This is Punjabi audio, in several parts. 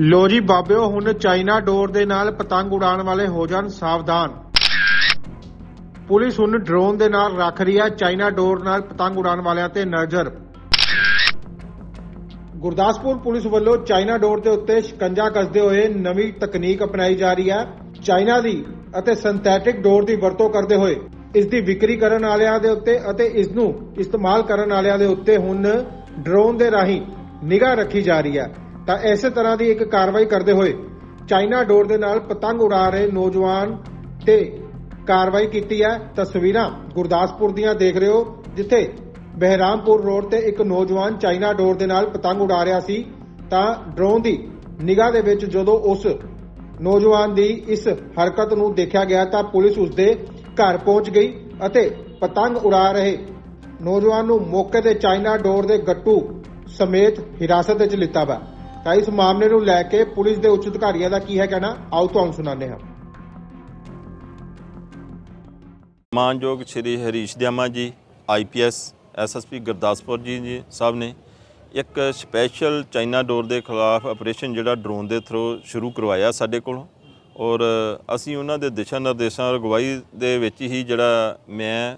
ਲੋ ਜੀ ਬਾਬਿਓ, ਹੁਣ ਚਾਈਨਾ ਡੋਰ ਦੇ ਨਾਲ ਪਤੰਗ ਉਡਾਉਣ ਵਾਲੇ ਹੋ ਜਾਣ ਸਾਵਧਾਨ। ਪੁਲਿਸ ਹੁਣ ਡਰੋਨ ਦੇ ਨਾਲ ਰੱਖ ਰਹੀ ਹੈ, ਚਾਈਨਾ ਡੋਰ ਨਾਲ ਪਤੰਗ ਉਡਾਉਣ ਵਾਲਿਆਂ ਤੇ ਨਜ਼ਰ। ਗੁਰਦਾਸਪੁਰ ਪੁਲਿਸ ਵੱਲੋਂ ਚਾਈਨਾ ਡੋਰ ਦੇ ਉੱਤੇ ਸ਼ਿਕੰਜਾ ਕੱਸਦੇ ਹੋਏ ਨਵੀਂ ਤਕਨੀਕ ਅਪਣਾਈ ਜਾ ਰਹੀ ਹੈ। ਚਾਈਨਾ ਦੀ ਅਤੇ ਸਿੰਥੈਟਿਕ ਡੋਰ ਦੀ ਵਰਤੋਂ ਕਰਦੇ ਹੋਏ ਇਸ ਦੀ ਵਿਕਰੀ ਕਰਨ ਵਾਲਿਆਂ ਦੇ ਉੱਤੇ ਅਤੇ ਇਸ ਨੂੰ ਇਸਤੇਮਾਲ ਕਰਨ ਵਾਲਿਆਂ ਦੇ ਉੱਤੇ ਹੁਣ ਡਰੋਨ ਦੇ ਰਾਹੀਂ ਨਿਗਾਹ ਰੱਖੀ ਜਾ ਰਹੀ ਹੈ। ਤਾਂ ਇਸੇ ਤਰ੍ਹਾਂ ਦੀ ਇੱਕ ਕਾਰਵਾਈ ਕਰਦੇ ਹੋਏ ਚਾਈਨਾ ਡੋਰ ਦੇ ਨਾਲ ਪਤੰਗ ਉਡਾ ਰਹੇ ਨੌਜਵਾਨ ਤੇ ਕਾਰਵਾਈ ਕੀਤੀ ਹੈ। ਤਸਵੀਰਾਂ ਗੁਰਦਾਸਪੁਰ ਦੀਆਂ ਦੇਖ ਰਹੇ ਹੋ, ਜਿੱਥੇ ਬਹਿਰਾਮਪੁਰ ਰੋਡ ਤੇ ਇੱਕ ਨੌਜਵਾਨ ਚਾਈਨਾ ਡੋਰ ਦੇ ਨਾਲ ਪਤੰਗ ਉਡਾ ਰਿਹਾ ਸੀ। ਤਾਂ ਡਰੋਨ ਦੀ ਨਿਗਾਹ ਦੇ ਵਿੱਚ ਜਦੋਂ ਉਸ ਨੌਜਵਾਨ ਦੀ ਇਸ ਹਰਕਤ ਨੂੰ ਦੇਖਿਆ ਗਿਆ ਤਾਂ ਪੁਲਿਸ ਉਸ ਦੇ ਘਰ ਪਹੁੰਚ ਗਈ ਅਤੇ ਪਤੰਗ ਉਡਾ ਰਹੇ ਨੌਜਵਾਨ ਨੂੰ ਮੌਕੇ ਤੇ ਚਾਈਨਾ ਡੋਰ ਦੇ ਗੱਟੂ ਸਮੇਤ ਹਿਰਾਸਤ ਵਿੱਚ ਲਿੱਤਾ ਵਾ। ਤਾਂ ਇਸ ਮਾਮਲੇ ਨੂੰ ਲੈ ਕੇ ਪੁਲਿਸ ਦੇ ਉੱਚ ਅਧਿਕਾਰੀਆਂ ਦਾ ਕੀ ਹੈ ਕਹਿਣਾ? ਆਓ ਤੁਹਾਨੂੰ ਸੁਣਾਉਂਦੇ ਹਾਂ। ਮਾਨਯੋਗ ਸ਼੍ਰੀ ਹਰੀਸ਼ ਦਿਆਮਾ ਜੀ ਆਈਪੀਐਸ ਐਸਐਸਪੀ ਗੁਰਦਾਸਪੁਰ ਜੀ ਜੀ ਸਾਹਿਬ ਨੇ ਇੱਕ ਸਪੈਸ਼ਲ ਚਾਈਨਾ ਡੋਰ ਦੇ ਖਿਲਾਫ ਆਪਰੇਸ਼ਨ ਜਿਹੜਾ ਡਰੋਨ ਦੇ ਥਰੂ ਸ਼ੁਰੂ ਕਰਵਾਇਆ ਸਾਡੇ ਕੋਲੋਂ। ਔਰ ਅਸੀਂ ਉਹਨਾਂ ਦੇ ਦਿਸ਼ਾ ਨਿਰਦੇਸ਼ਾਂ ਔਰ ਅਗਵਾਈ ਦੇ ਵਿੱਚ ਹੀ ਜਿਹੜਾ ਮੈਂ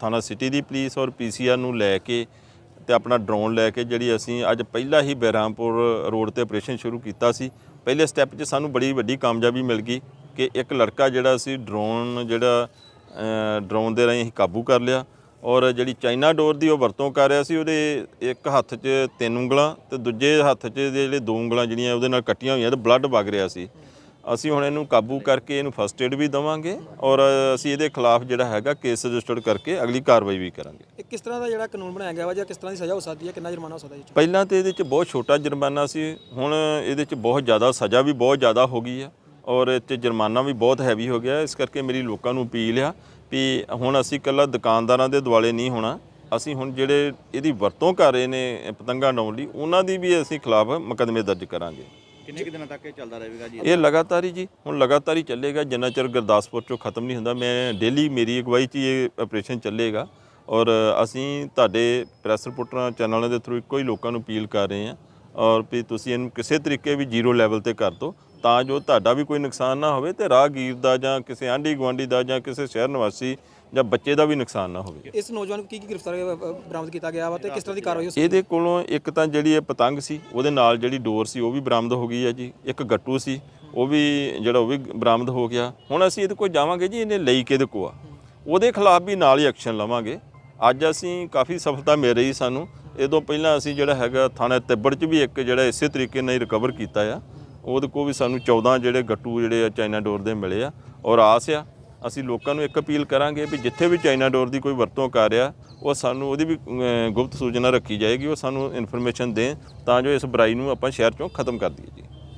ਥਾਣਾ ਸਿਟੀ ਦੀ ਪੁਲਿਸ ਔਰ ਪੀਸੀਆਰ ਨੂੰ ਲੈ ਕੇ ਤੇ ਆਪਣਾ ਡਰੋਨ ਲੈ ਕੇ ਜਿਹੜੀ ਅਸੀਂ ਅੱਜ ਪਹਿਲਾ ਹੀ ਬਹਿਰਾਮਪੁਰ ਰੋਡ ਤੇ ਆਪਰੇਸ਼ਨ ਸ਼ੁਰੂ ਕੀਤਾ ਸੀ, ਪਹਿਲੇ ਸਟੈਪ 'ਚ ਸਾਨੂੰ ਬੜੀ ਵੱਡੀ ਕਾਮਯਾਬੀ ਮਿਲ ਗਈ ਕਿ ਇੱਕ ਲੜਕਾ ਜਿਹੜਾ ਸੀ ਡਰੋਨ ਜਿਹੜਾ ਡਰੋਨ ਦੇ ਰਾਹੀਂ ਕਾਬੂ ਕਰ ਲਿਆ ਔਰ ਜਿਹੜੀ ਚਾਈਨਾ ਡੋਰ ਦੀ ਉਹ ਵਰਤੋਂ ਕਰ ਰਿਹਾ ਸੀ, ਉਹਦੇ ਇੱਕ ਹੱਥ 'ਚ ਤਿੰਨ ਉਂਗਲਾਂ ਤੇ ਦੂਜੇ ਹੱਥ 'ਚ ਜਿਹੜੇ ਦੋ ਉਂਗਲਾਂ ਜਿਹੜੀਆਂ ਉਹਦੇ ਨਾਲ ਕੱਟੀਆਂ ਹੋਈਆਂ ਤੇ ਬਲੱਡ ਵਗ ਰਿਹਾ ਸੀ। ਅਸੀਂ ਹੁਣ ਇਹਨੂੰ ਕਾਬੂ ਕਰਕੇ ਇਹਨੂੰ ਫਸਟ ਏਡ ਵੀ ਦਵਾਂਗੇ ਔਰ ਅਸੀਂ ਇਹਦੇ ਖਿਲਾਫ ਜਿਹੜਾ ਹੈਗਾ ਕੇਸ ਰਜਿਸਟਰਡ ਕਰਕੇ ਅਗਲੀ ਕਾਰਵਾਈ ਵੀ ਕਰਾਂਗੇ। ਇਹ ਕਿਸ ਤਰ੍ਹਾਂ ਦਾ ਜਿਹੜਾ ਕਾਨੂੰਨ ਬਣਾਇਆ ਗਿਆ ਵਾ ਜਾਂ ਕਿਸ ਤਰ੍ਹਾਂ ਦੀ ਸਜ਼ਾ ਹੋ ਸਕਦੀ ਹੈ ਕਿੰਨਾ ਜੁਰਮਾਨਾ ਹੋ ਸਕਦਾ ਜੀ ਪਹਿਲਾਂ ਤੇ ਇਹਦੇ 'ਚ ਬਹੁਤ ਛੋਟਾ ਜੁਰਮਾਨਾ ਸੀ ਹੁਣ ਇਹਦੇ 'ਚ ਬਹੁਤ ਜ਼ਿਆਦਾ ਸਜ਼ਾ ਵੀ ਬਹੁਤ ਜ਼ਿਆਦਾ ਹੋ ਗਈ ਹੈ ਔਰ ਇਹ 'ਚ ਜੁਰਮਾਨਾ ਵੀ ਬਹੁਤ ਹੈਵੀ ਹੋ ਗਿਆ। ਇਸ ਕਰਕੇ ਮੇਰੀ ਲੋਕਾਂ ਨੂੰ ਅਪੀਲ ਆ ਵੀ ਹੁਣ ਅਸੀਂ ਇਕੱਲਾ ਦੁਕਾਨਦਾਰਾਂ ਦੇ ਦੁਆਲੇ ਨਹੀਂ ਹੋਣਾ ਅਸੀਂ ਹੁਣ ਜਿਹੜੇ ਇਹਦੀ ਵਰਤੋਂ ਕਰ ਰਹੇ ਨੇ ਪਤੰਗਾਂ ਉਡਾਉਣ ਲਈ ਉਹਨਾਂ ਦੀ ਵੀ ਅਸੀਂ ਖਿਲਾਫ ਮੁਕੱਦਮੇ ਦਰਜ ਕਰਾਂਗੇ। ਕਿੰਨੇ ਕੁ ਦਿਨਾਂ ਤੱਕ ਇਹ ਚੱਲਦਾ ਰਹੇਗਾ ਜੀ? ਇਹ ਲਗਾਤਾਰ ਹੀ ਜੀ, ਹੁਣ ਲਗਾਤਾਰ ਹੀ ਚੱਲੇਗਾ, ਜਿੰਨਾ ਚਿਰ ਗੁਰਦਾਸਪੁਰ ਚੋਂ ਖਤਮ ਨਹੀਂ ਹੁੰਦਾ, ਮੈਂ ਡੇਲੀ ਮੇਰੀ ਅਗਵਾਈ 'ਚ ਹੀ ਇਹ ਆਪਰੇਸ਼ਨ ਚੱਲੇਗਾ। ਔਰ ਅਸੀਂ ਤੁਹਾਡੇ ਪ੍ਰੈਸ ਰਿਪੋਰਟਰਾਂ ਚੈਨਲਾਂ ਦੇ ਥਰੂ ਇੱਕੋ ਹੀ ਲੋਕਾਂ ਨੂੰ ਅਪੀਲ ਕਰ ਰਹੇ ਹਾਂ। ਔਰ ਵੀ ਤੁਸੀਂ ਇਹਨੂੰ ਕਿਸੇ ਤਰੀਕੇ ਵੀ ਜ਼ੀਰੋ ਲੈਵਲ ਤੇ ਕਰ ਦਿਓ। ਤਾਂ ਜੋ ਤੁਹਾਡਾ ਵੀ ਕੋਈ ਨੁਕਸਾਨ ਨਾ ਹੋਵੇ ਤੇ ਰਾਹਗੀਰ ਦਾ ਜਾਂ ਕਿਸੇ ਆਂਢੀ ਗੁਆਂਢੀ ਦਾ ਜਾਂ ਕਿਸੇ ਸ਼ਹਿਰ ਨਿਵਾਸੀ ਜਾਂ ਬੱਚੇ ਦਾ ਵੀ ਨੁਕਸਾਨ ਨਾ ਹੋਵੇ। ਇਸ ਨੌਜਵਾਨ ਨੂੰ ਕੀ ਕੀ ਗ੍ਰਿਫਤਾਰ ਬਰਾਮਦ ਕੀਤਾ ਗਿਆ ਵਾ ਤੇ ਕਿਸ ਤਰ੍ਹਾਂ ਦੀ ਕਾਰਵਾਈ ਹੋ ਸਕਦੀ ਇਹਦੇ ਕੋਲੋਂ ਇੱਕ ਤਾਂ ਜਿਹੜੀ ਇਹ ਪਤੰਗ ਸੀ ਉਹਦੇ ਨਾਲ ਜਿਹੜੀ ਡੋਰ ਸੀ ਉਹ ਵੀ ਬਰਾਮਦ ਹੋ ਗਈ ਹੈ ਜੀ। ਇੱਕ ਗੱਟੂ ਸੀ ਉਹ ਵੀ ਜਿਹੜਾ ਉਹ ਵੀ ਬਰਾਮਦ ਹੋ ਗਿਆ। ਹੁਣ ਅਸੀਂ ਇਹਦੇ ਕੋਲ ਜਾਵਾਂਗੇ ਜੀ ਇਹਨੇ ਲਈ ਕਿਹਦੇ ਕੋ ਆ। ਉਹਦੇ ਖਿਲਾਫ ਵੀ ਨਾਲ ਹੀ ਐਕਸ਼ਨ ਲਵਾਂਗੇ। ਅੱਜ ਅਸੀਂ ਕਾਫੀ ਸਫਲਤਾ ਮਿਲ ਰਹੀ ਸਾਨੂੰ। ਇਹ ਤੋਂ ਪਹਿਲਾਂ ਅਸੀਂ ਜਿਹੜਾ ਹੈਗਾ ਥਾਣਾ ਤਿੱਬੜ 'ਚ ਵੀ ਇੱਕ ਜਿਹੜਾ ਇਸੇ ਤਰੀਕੇ ਨਾਲ ਹੀ ਰਿਕਵਰ ਕੀਤਾ ਆ। ਉਹਦੇ ਕੋ ਵੀ ਸਾਨੂੰ 14 ਜਿਹੜੇ ਗੱਟੂ ਜਿਹੜੇ ਆ ਚਾਈਨਾ ਡੋਰ ਦੇ ਮਿਲੇ ਆ। ਔਰ ਆਸ ਆ, ਅਸੀਂ ਲੋਕਾਂ ਨੂੰ ਇੱਕ ਅਪੀਲ ਕਰਾਂਗੇ ਵੀ ਜਿੱਥੇ ਵੀ ਚਾਈਨਾ ਡੋਰ ਦੀ ਕੋਈ ਵਰਤੋਂ ਕਰ ਰਿਹਾ, ਉਹ ਸਾਨੂੰ ਉਹਦੀ ਵੀ ਗੁਪਤ ਸੂਚਨਾ ਰੱਖੀ ਜਾਏਗੀ, ਉਹ ਸਾਨੂੰ ਇਨਫੋਰਮੇਸ਼ਨ ਦੇਣ, ਤਾਂ ਜੋ ਇਸ ਬੁਰਾਈ ਨੂੰ ਆਪਾਂ ਸ਼ਹਿਰ ਚੋਂ ਖਤਮ ਕਰ ਦਈਏ ਜੀ।